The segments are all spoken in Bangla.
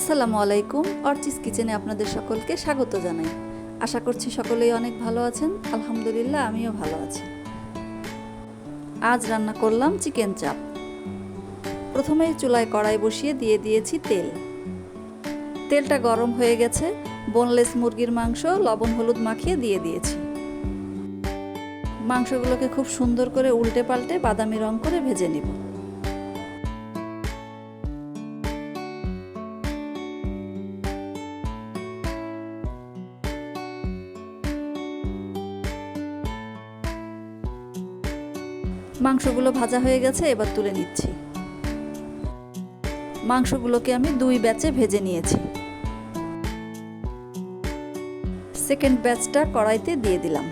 আসসালামু আলাইকুম, অর্চিস কিচেনে আপনাদের সকলকে স্বাগত জানাই। আশা করছি সকলেই অনেক ভালো আছেন। আলহামদুলিল্লাহ, আমিও ভালো আছি। আজ রান্না করলাম চিকেন চাপ। প্রথমেই চুলায় কড়াই বসিয়ে দিয়ে দিয়েছি তেল। তেলটা গরম হয়ে গেছে। বোনলেস মুরগির মাংস, লবণ, হলুদ মাখিয়ে দিয়ে দিয়েছি। মাংসগুলোকে খুব সুন্দর করে উল্টে পাল্টে বাদামি রং করে ভেজে নিব। মাংসগুলো ভাজা হয়ে গেছে, এবার তুলে নিচ্ছি। মাংসগুলোকে আমি দুই ব্যাচে ভেজে নিয়েছি। সেকেন্ড ব্যাচটা কড়াইতে দিয়ে দিলাম।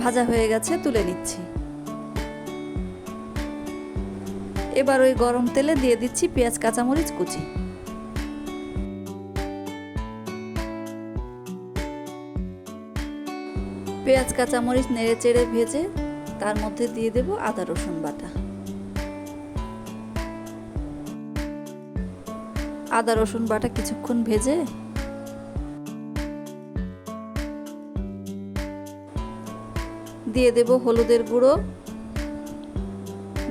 ভাজা হয়ে গেছে, তুলে নিচ্ছি। এবার ওই গরম তেলে দিয়ে দিচ্ছি পেঁয়াজ, কাঁচামরিচ কুচি। পেঁয়াজ, কাঁচামরিচ নেড়ে চেড়ে ভেজে তার মধ্যে দিয়ে দেব আদা, রসুন বাটা। আদা, রসুন বাটা কিছুক্ষণ ভেজে দিয়ে দেব হলুদের গুঁড়ো,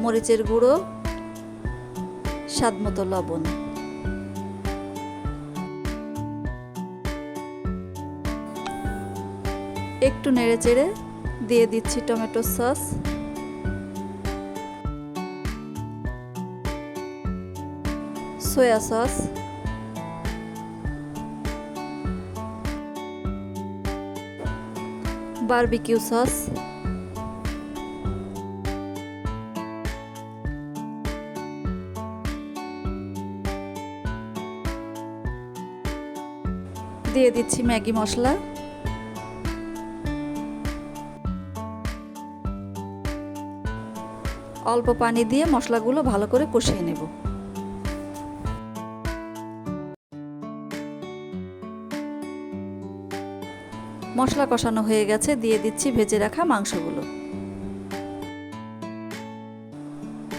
মরিচের গুঁড়ো স্বাদ মতো লবণ। একটু নেড়ে চেড়ে দিয়ে দিচ্ছি tomato sauce. Soya sauce. Barbecue sauce. দিয়ে দিচ্ছি ম্যাগি মশলা। অল্প পানি দিয়ে মশলাগুলো ভালো করে কষিয়ে নেব। মশলা কষানো হয়ে গেছে, দিয়ে দিচ্ছি ভেজে রাখা মাংসগুলো।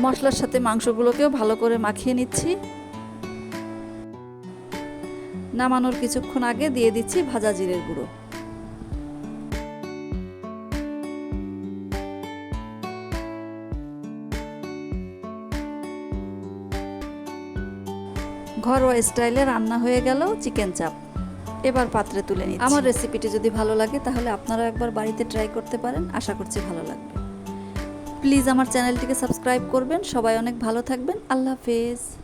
মশলার সাথে মাংসগুলোকেও ভালো করে মাখিয়ে নিচ্ছি। নামানোর কিছুক্ষণ আগে দিয়ে দিচ্ছি ভাজা জিরের গুঁড়ো। ঘরোয়া স্টাইলে রান্না হয়ে গেল চিকেন চাপ। এবার পাত্রে তুলে নিই আমার রেসিপিটি যদি ভালো লাগে, তাহলে আপনারাও একবার বাড়িতে ট্রাই করতে পারেন। আশা করছি ভালো লাগবে। প্লিজ আমার চ্যানেলটিকে সাবস্ক্রাইব করবেন। সবাই অনেক ভালো থাকবেন। আল্লাহ হাফেজ।